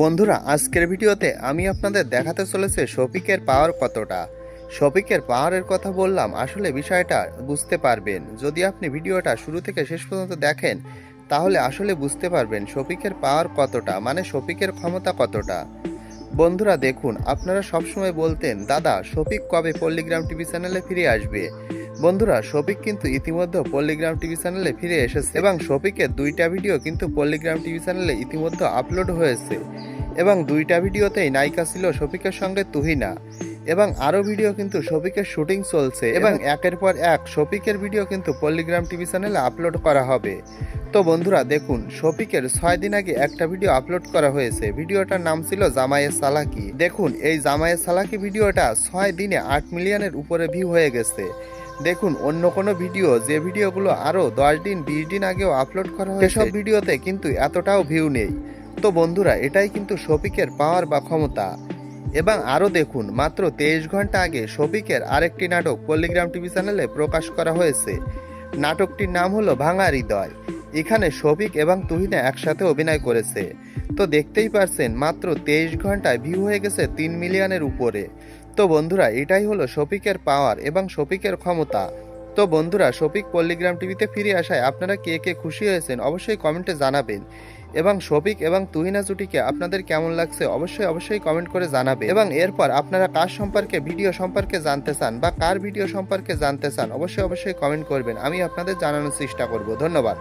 বন্ধুরা, আজকের ভিডিওতে আমি আপনাদের দেখাতে চলেছে শফিকের পাওয়ার কতটা। শফিকের পাওয়ারের কথা বললাম, আসলে বিষয়টা বুঝতে পারবেন। যদি আপনি ভিডিওটা শুরু থেকে শেষ পর্যন্ত দেখেন, তাহলে আসলে বুঝতে পারবেন শফিকের পাওয়ার কতটা মানে শফিকের ক্ষমতা কতটা। বন্ধুরা, দেখুন, আপনারা সবসময় বলতেন, দাদা, শফিক কবে পল্লিগ্রাম টিভি চ্যানেলে ফিরে আসবে? বন্ধুরা, শফিক কিন্তু ইতিমধ্যে পল্লিগ্রাম টিভি চ্যানেলে ফিরে এসেছে এবং শফিকের দুইটা ভিডিও কিন্তু পল্লিগ্রাম টিভি চ্যানেলে ইতিমধ্যে আপলোড হয়েছে এবং দুইটা ভিডিওতেই নায়িকা ছিল শফিকের সঙ্গে তুহিনা এবং আরও ভিডিও কিন্তু শফিকের শুটিং চলছে এবং একের পর এক শফিকের ভিডিও কিন্তু পল্লিগ্রাম টিভি চ্যানেলে আপলোড করা হবে। তো বন্ধুরা, দেখুন, শফিকের ছয় দিন আগে একটা ভিডিও আপলোড করা হয়েছে। ভিডিওটার নাম ছিল জামায়ে সালাকি। দেখুন, এই জামায়ে সালাকি ভিডিওটা ছয় দিনে আট মিলিয়নের উপরে ভিউ হয়ে গেছে। দেখুন, অন্য কোনো ভিডিও, যে ভিডিওগুলো আরও দশ দিন, বিশ দিন আগেও আপলোড করা হয়েছে, সেসব ভিডিওতে কিন্তু এতটাও ভিউ নেই। তো বন্ধুরা, এটাই কিন্তু শফিকের পাওয়ার বা ক্ষমতা। এবং আরও দেখুন, মাত্র তেইশ ঘণ্টা আগে শফিকের আরেকটি নাটক পল্লিগ্রাম টিভি চ্যানেলে প্রকাশ করা হয়েছে। নাটকটির নাম হলো ভাঙা হৃদয়। এখানে শফিক এবং তুহিনা একসাথে অভিনয় করেছে। তো দেখতেই পারছেন, মাত্র তেইশ ঘন্টায় ভিউ হয়ে গেছে তিন মিলিয়নের উপরে। তো বন্ধুরা, এটাই হলো শফিকের পাওয়ার এবং শফিকের ক্ষমতা। তো বন্ধুরা, শফিক পল্লিগ্রাম টিভিতে ফিরে আসায় আপনারা কে কে খুশি হয়েছেন অবশ্যই কমেন্টে জানাবেন। এবং শফিক এবং তুহিনা জুটিকে আপনাদের কেমন লাগছে অবশ্যই অবশ্যই কমেন্ট করে জানাবেন। এবং এরপর আপনারা কার সম্পর্কে ভিডিও সম্পর্কে জানতে চান বা কার ভিডিও সম্পর্কে জানতে চান অবশ্যই অবশ্যই কমেন্ট করবেন। আমি আপনাদের জানানোর চেষ্টা করব। ধন্যবাদ।